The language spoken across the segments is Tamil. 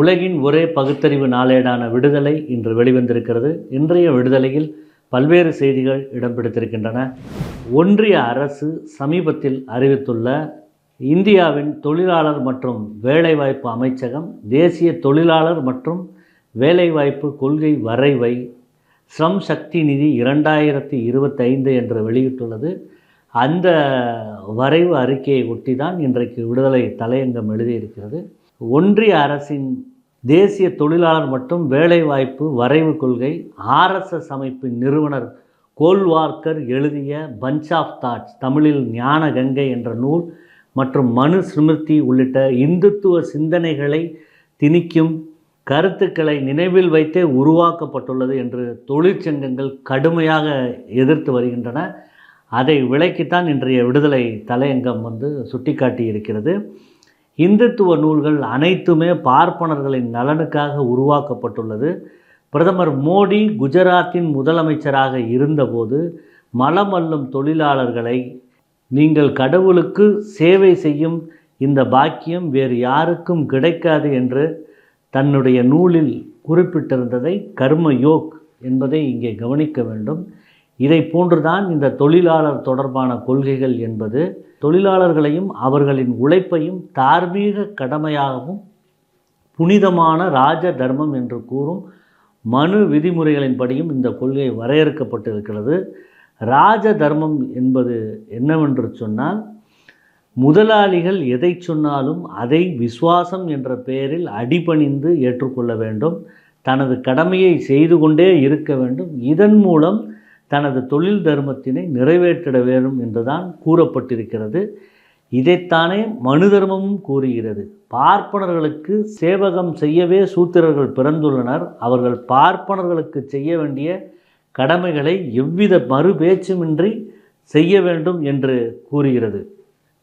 உலகின் ஒரே பகுத்தறிவு நாளேடான விடுதலை இன்று வெளிவந்திருக்கிறது. இன்றைய விடுதலையில் பல்வேறு செய்திகள் இடம் பிடித்திருக்கின்றன ஒன்றிய அரசு சமீபத்தில் அறிவித்துள்ள இந்தியாவின் தொழிலாளர் மற்றும் வேலைவாய்ப்பு அமைச்சகம் தேசிய தொழிலாளர் மற்றும் வேலைவாய்ப்பு கொள்கை வரைவை ஸ்ரம் சக்தி நிதி இரண்டாயிரத்தி இருபத்தைந்து என்று வெளியிட்டுள்ளது. அந்த வரைவு அறிக்கையை ஒட்டி தான் இன்றைக்கு விடுதலை தலையங்கம் எழுதியிருக்கிறது. ஒன்றிய அரசின் தேசிய தொழிலாளர் மற்றும் வேலைவாய்ப்பு வரைவு கொள்கை ஆர்எஸ்எஸ் அமைப்பின் நிறுவனர் கோல்வார்க்கர் எழுதிய பஞ்ச் ஆஃப் தாட்ஸ் தமிழில் ஞான கங்கை என்ற நூல் மற்றும் மனு ஸ்மிருதி உள்ளிட்ட இந்துத்துவ சிந்தனைகளை திணிக்கும் கருத்துக்களை நினைவில் வைத்தே உருவாக்கப்பட்டுள்ளது என்று தொழிற்சங்கங்கள் கடுமையாக எதிர்த்து வருகின்றன. அதை விலக்கித்தான் இன்றைய விடுதலை தலையங்கம் வந்து சுட்டிக்காட்டி இருக்கிறது இந்துத்துவ நூல்கள் அனைத்துமே பார்ப்பனர்களின் நலனுக்காக உருவாக்கப்பட்டுள்ளது. பிரதமர் மோடி குஜராத்தின் முதலமைச்சராக இருந்தபோது மலமல்லும் தொழிலாளர்களை நீங்கள் கடவுளுக்கு சேவை செய்யும் இந்த பாக்கியம் வேறு யாருக்கும் கிடைக்காது என்று தன்னுடைய நூலில் குறிப்பிட்டிருந்ததை கர்ம யோக் என்பதை இங்கே கவனிக்க வேண்டும். இதை போன்றுதான் இந்த தொழிலாளர் தொடர்பான கொள்கைகள் என்பது. தொழிலாளர்களையும் அவர்களின் உழைப்பையும் தார்மீக கடமையாகவும் புனிதமான ராஜ தர்மம் என்று கூறும் மனு விதிமுறைகளின்படியும் இந்த கொள்கை வரையறுக்கப்பட்டிருக்கிறது. ராஜ தர்மம் என்பது என்னவென்று சொன்னால் முதலாளிகள் எதை சொன்னாலும் அதை விசுவாசம் என்ற பெயரில் அடிபணிந்து ஏற்றுக்கொள்ள வேண்டும். தனது கடமையை செய்து கொண்டே இருக்க வேண்டும். இதன் மூலம் தனது தொழில் தர்மத்தினை நிறைவேற்றிட வேண்டும் என்றுதான் கூறப்பட்டிருக்கிறது. இதைத்தானே மனு தர்மமும் கூறுகிறது. பார்ப்பனர்களுக்கு சேவகம் செய்யவே சூத்திரர்கள் பிறந்துள்ளனர். அவர்கள் பார்ப்பனர்களுக்கு செய்ய வேண்டிய கடமைகளை எவ்வித மறு பேச்சுமின்றி செய்ய வேண்டும் என்று கூறுகிறது.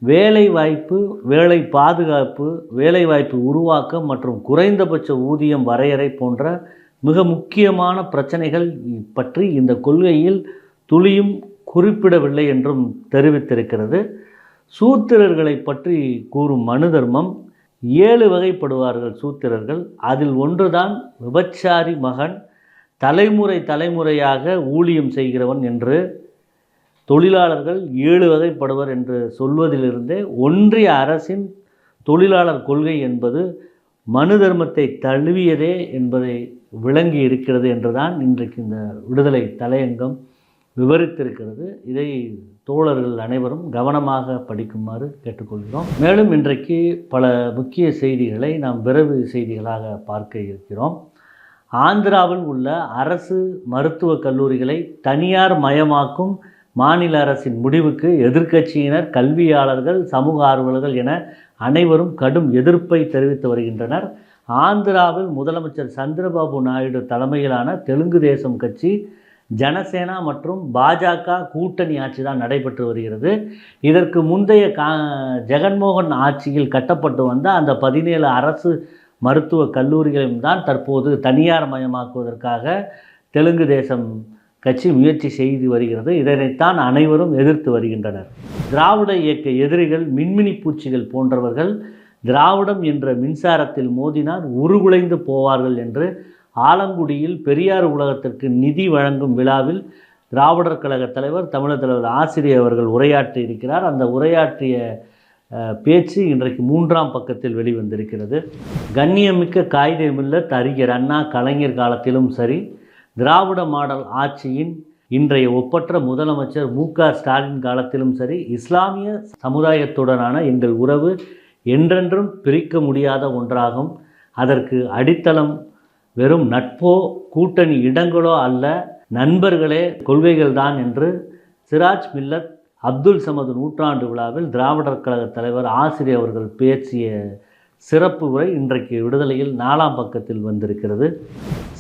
வேலை வாய்ப்பு வேலை பாதுகாப்பு வேலைவாய்ப்பு உருவாக்கம் மற்றும் குறைந்தபட்ச ஊதியம் வரையறை போன்ற மிக முக்கியமான பிரச்சனைகள் பற்றி இந்த கொள்கையில் துளியும் குறிப்பிடவில்லை என்றும் தெரிவித்திருக்கிறது. சூத்திரர்களை பற்றி கூறும் மனு தர்மம் ஏழு வகைப்படுவார்கள் சூத்திரர்கள். அதில் ஒன்றுதான் விபச்சாரி மகன் தலைமுறை தலைமுறையாக ஊழியம் செய்கிறவன் என்று தொழிலாளர்கள் ஏழு வகைப்படுவர் என்று சொல்வதிலிருந்தே ஒன்றிய அரசின் தொழிலாளர் கொள்கை என்பது மனு தர்மத்தை தழுவியதே என்பதை விளங்கி இருக்கிறது என்றுதான் இன்றைக்கு இந்த விடுதலை தலையங்கம் விவரித்திருக்கிறது. இதை தோழர்கள் அனைவரும் கவனமாக படிக்குமாறு கேட்டுக்கொள்கிறோம். மேலும் இன்றைக்கு பல முக்கிய செய்திகளை நாம் விரைவு செய்திகளாக பார்க்க இருக்கிறோம். ஆந்திராவில் உள்ள அரசு மருத்துவக் கல்லூரிகளை தனியார் மயமாக்கும் மாநில அரசின் முடிவுக்கு எதிர்க்கட்சியினர் கல்வியாளர்கள் சமூக ஆர்வலர்கள் என அனைவரும் கடும் எதிர்ப்பை தெரிவித்து வருகின்றனர். ஆந்திராவில் முதலமைச்சர் சந்திரபாபு நாயுடு தலைமையிலான தெலுங்கு தேசம் கட்சி ஜனசேனா மற்றும் பாஜக கூட்டணி ஆட்சி தான் நடைபெற்று வருகிறது. இதற்கு முந்தைய கா ஜெகன்மோகன் ஆட்சியில் கட்டப்பட்டு வந்த அந்த பதினேழு அரசு மருத்துவக் கல்லூரிகளையும் தான் தற்போது தனியார் மயமாக்குவதற்காக தெலுங்கு தேசம் கட்சி முயற்சி செய்து வருகிறது. இதனைத்தான் அனைவரும் எதிர்த்து வருகின்றனர். திராவிட இயக்க எதிரிகள் மின்மினி பூச்சிகள் போன்றவர்கள் திராவிடம் என்ற மின்சாரத்தில் மோதினால் உருகுலைந்து போவார்கள் என்று ஆலங்குடியில் பெரியார் உலகத்திற்கு நிதி வழங்கும் விழாவில் திராவிடர் கழக தலைவர் தமிழர் தலைவர் ஆசிரியர் அவர்கள் உரையாற்றி இருக்கிறார். அந்த உரையாற்றிய பேச்சு இன்றைக்கு மூன்றாம் பக்கத்தில் வெளிவந்திருக்கிறது. கண்ணியமிக்க காகித மில்லத் அறிஞர் அண்ணா கலைஞர் காலத்திலும் சரி திராவிட மாடல் ஆட்சியின் இன்றைய ஒப்பற்ற முதலமைச்சர் மு க. ஸ்டாலின் காலத்திலும் சரி இஸ்லாமிய சமுதாயத்துடனான எங்கள் உறவு என்றென்றும் பிரிக்க முடியாத ஒன்றாகும். அதற்கு அடித்தளம் வெறும் நட்போ கூட்டணி இடங்களோ அல்ல நண்பர்களே கொள்கைகள்தான் என்று சிராஜ் மில்லத் அப்துல் சமது நூற்றாண்டு விழாவில் திராவிடர் கழக தலைவர் ஆசிரியர் அவர்கள் பேசிய சிறப்பு உரை இன்றைக்கு விடுதலையில் நாலாம் பக்கத்தில் வந்திருக்கிறது.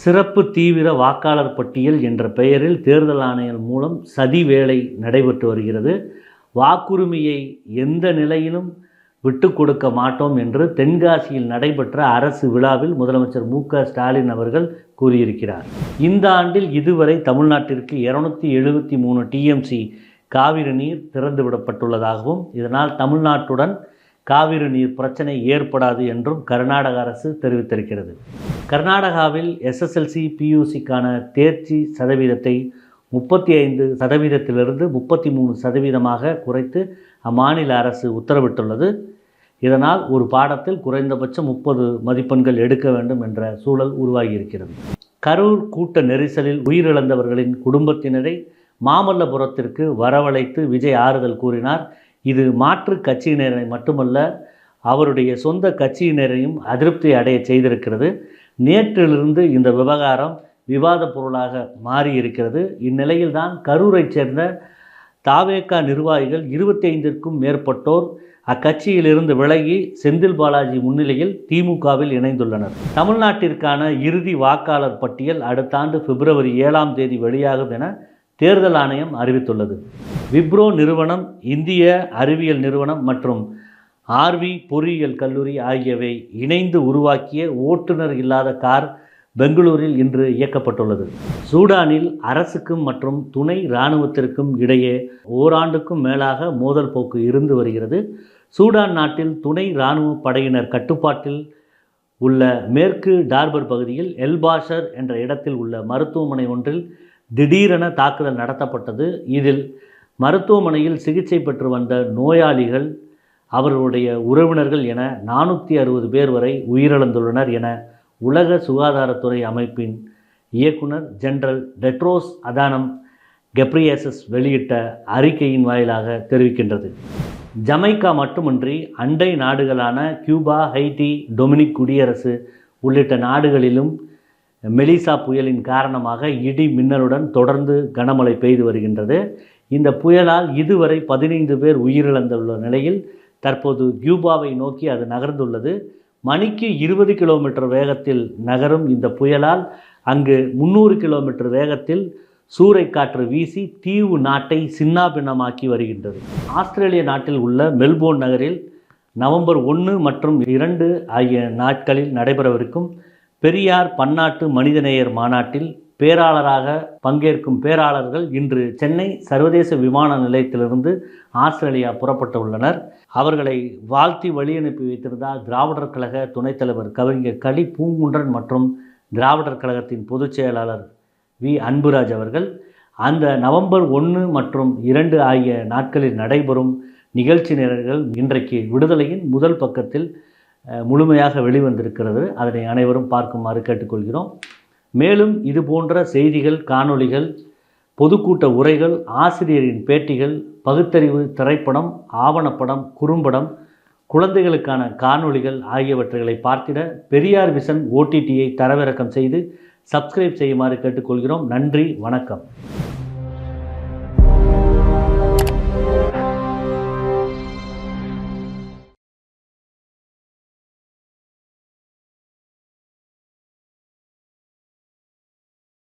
சிறப்பு தீவிர வாக்காளர் பட்டியல் என்ற பெயரில் தேர்தல் ஆணையம் மூலம் சதி வேலை நடைபெற்று வருகிறது. வாக்குரிமையை எந்த நிலையிலும் விட்டு கொடுக்க மாட்டோம் என்று தென்காசியில் நடைபெற்ற அரசு விழாவில் முதலமைச்சர் மு க ஸ்டாலின் அவர்கள் கூறியிருக்கிறார். இந்த ஆண்டில் இதுவரை தமிழ்நாட்டிற்கு இருநூத்தி எழுபத்தி மூணு டிஎம்சி காவிரி நீர் திறந்து விடப்பட்டுள்ளதாகவும் இதனால் தமிழ்நாட்டுடன் காவிரி நீர் பிரச்சனை ஏற்படாது என்றும் கர்நாடக அரசு தெரிவித்திருக்கிறது. கர்நாடகாவில் எஸ்எஸ்எல்சி பியூசிக்கான தேர்ச்சி சதவீதத்தை முப்பத்தி ஐந்து சதவீதத்திலிருந்து முப்பத்தி மூணு சதவீதமாக குறைத்து அம்மாநில அரசு உத்தரவிட்டுள்ளது. இதனால் ஒரு பாடத்தில் குறைந்தபட்சம் முப்பது மதிப்பெண்கள் எடுக்க வேண்டும் என்ற சூழல் உருவாகியிருக்கிறது. கரூர் கூட்ட நெரிசலில் உயிரிழந்தவர்களின் குடும்பத்தினரை மாமல்லபுரத்திற்கு வரவழைத்து விஜய் ஆறுதல் கூறினார். இது மாற்று கட்சியினரை மட்டுமல்ல அவருடைய சொந்த கட்சியினரையும் அதிருப்தி அடைய செய்திருக்கிறது. நேற்றிலிருந்து இந்த விவகாரம் விவாத பொருளாக மாறி இருக்கிறது இந்நிலையில்தான் கரூரைச் சேர்ந்த தாவேகா நிர்வாகிகள் இருபத்தைந்திற்கும் மேற்பட்டோர் அக்கட்சியிலிருந்து விலகி செந்தில் பாலாஜி முன்னிலையில் திமுகவில் இணைந்துள்ளனர். தமிழ்நாட்டிற்கான இறுதி வாக்காளர் பட்டியல் அடுத்த ஆண்டு பிப்ரவரி ஏழாம் தேதி வெளியாகும் என தேர்தல் ஆணையம் அறிவித்துள்ளது. விப்ரோ நிறுவனம் இந்திய அறிவியல் நிறுவனம் மற்றும் ஆர்வி பொறியியல் கல்லூரி ஆகியவை இணைந்து உருவாக்கிய ஓட்டுநர் இல்லாத கார் பெங்களூரில் இன்று இயக்கப்பட்டுள்ளது. சூடானில் அரசுக்கும் மற்றும் துணை இராணுவத்திற்கும் இடையே ஓராண்டுக்கும் மேலாக மோதல் போக்கு இருந்து வருகிறது. சூடான் நாட்டில் துணை இராணுவ படையினர் கட்டுப்பாட்டில் உள்ள மேற்கு டார்பர் பகுதியில் எல்பாஷர் என்ற இடத்தில் உள்ள மருத்துவமனை ஒன்றில் திடீரென தாக்குதல் நடத்தப்பட்டது. இதில் மருத்துவமனையில் சிகிச்சை பெற்று வந்த நோயாளிகள் அவர்களுடைய உறவினர்கள் என நானூற்றி அறுபது பேர் வரை உயிரிழந்துள்ளனர் என உலக சுகாதாரத்துறை அமைப்பின் இயக்குனர் ஜெனரல் டெட்ரோஸ் அதானம் கெப்ரியேசஸ் வெளியிட்ட அறிக்கையின் வாயிலாக தெரிவிக்கின்றது. ஜமைக்கா மட்டுமின்றி அண்டை நாடுகளான கியூபா ஹைட்டி டொமினிக் குடியரசு உள்ளிட்ட நாடுகளிலும் மெலிசா புயலின் காரணமாக இடி மின்னலுடன் தொடர்ந்து கனமழை பெய்து வருகின்றது. இந்த புயலால் இதுவரை பதினைந்து பேர் உயிரிழந்துள்ள நிலையில் தற்போது கியூபாவை நோக்கி அது நகர்ந்துள்ளது. மணிக்கு இருபது கிலோமீட்டர் வேகத்தில் நகரும் இந்த புயலால் அங்கு முந்நூறு கிலோமீட்டர் வேகத்தில் சூறைக்காற்று வீசி தீவு நாட்டை சின்னாபின்னமாக்கி வருகின்றது. ஆஸ்திரேலிய நாட்டில் உள்ள மெல்போர்ன் நகரில் நவம்பர் ஒன்று மற்றும் இரண்டு ஆகிய நாட்களில் நடைபெறவிருக்கும் பெரியார் பன்னாட்டு மனிதநேயர் மாநாட்டில் பேராளராக பங்கேற்கும் பேராளர்கள் இன்று சென்னை சர்வதேச விமான நிலையத்திலிருந்து ஆஸ்திரேலியா புறப்பட்டு உள்ளனர் அவர்களை வாழ்த்தி வழியனுப்பி வைத்திருந்தார் திராவிடர் கழக துணைத் தலைவர் கவிஞர் களி பூங்குன்றன் மற்றும் திராவிடர் கழகத்தின் பொதுச் செயலாளர் வி. அன்புராஜ் அவர்கள் அந்த நவம்பர் ஒன்று மற்றும் இரண்டு ஆகிய நாட்களில் நடைபெறும் நிகழ்ச்சி நிரல்கள் இன்றைக்கு விடுதலையின் முதல் பக்கத்தில் முழுமையாக வெளிவந்திருக்கிறது. அதனை அனைவரும் பார்க்குமாறு கேட்டுக்கொள்கிறோம். மேலும் இது போன்ற செய்திகள் காணொளிகள் பொதுக்கூட்ட உரைகள் ஆசிரியரின் பேட்டிகள் பகுத்தறிவு திரைப்படம் ஆவணப்படம் குறும்படம் குழந்தைகளுக்கான காணொளிகள் ஆகியவற்றைகளை பார்த்திட பெரியார் விசன் ஓடிடியை தரவிறக்கம் செய்து சப்ஸ்கிரைப் செய்யுமாறு கேட்டுக்கொள்கிறோம். நன்றி வணக்கம்.